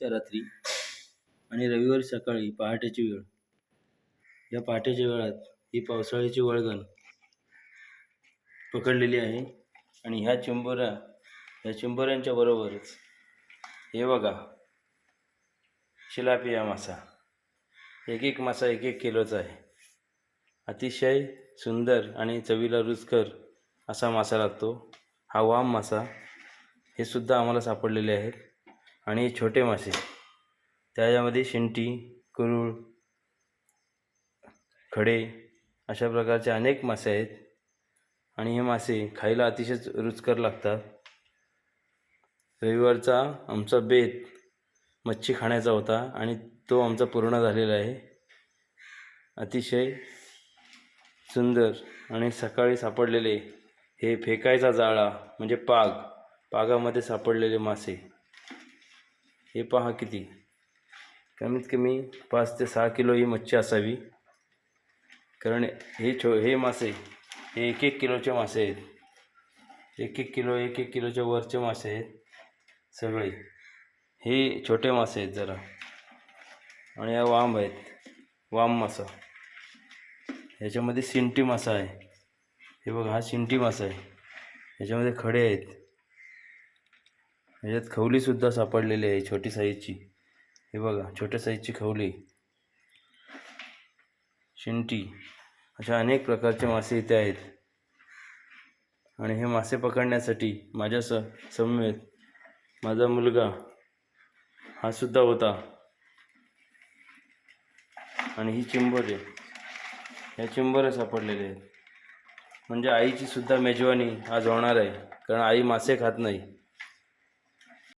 त्या रात्री आणि रविवारी सकाळी पहाटेची वेळ. या पहाटेच्या वेळात ही पावसाळ्याची वळगण पकडलेली आहे आणि ह्या चिंबोऱ्या ह्या चिंबोऱ्यांच्या बरोबरच हे बघा शिलापिया मासा. एक एक मासा एक एक किलोचा आहे. अतिशय सुंदर आणि चवीला रुचकर असा मासा लागतो. हा वाम मासा हे सुद्धा आम्हाला सापडलेले आहेत. आणि छोटे मासे. त्याच्यामध्ये शिंटी कुरूळ खडे अशा प्रकारचे अनेक मासे आहेत. आणि हे मासे खायला अतिशय रुचकर लागतात. रविवारचा आमचा बेत मच्छी खाण्याचा होता आणि तो आमचा पूर्ण झालेला आहे. अतिशय सुंदर आणि सकाळी सापडलेले हे फेकायचा जाळा म्हणजे पाग पागामध्ये सापडलेले मासे. हे पहा किती. कमीत कमी पाच ते सहा किलो ही मच्छी असावी. कारण हे छो हे मासे हे एक एक किलोचे मासे आहेत. एक एक किलो एक एक किलोच्या वरचे मासे आहेत सगळे. हे छोटे मासे आहेत जरा. आणि या वाम आहेत. वाम मासा. ह्याच्यामध्ये सिंटी मासा आहे. हे बघा हा सिंटी मासा आहे. ह्याच्यामध्ये खडे आहेत. ह्याच्यात खवलीसुद्धा सापडलेली आहे छोटी साईजची. हे बघा छोट्या साईजची खवली. शिंटी. अशा अनेक प्रकारचे मासे इथे आहेत. आणि हे मासे पकडण्यासाठी माझ्या स समवेत माझा मुलगा हा सुद्धा होता. आणि ही चिंबोरे. ह्या चिंबोऱ्या सापडलेल्या आहेत. म्हणजे आईची सुद्धा मेजवानी आज होणार आहे. कारण आई मासे खात नाही.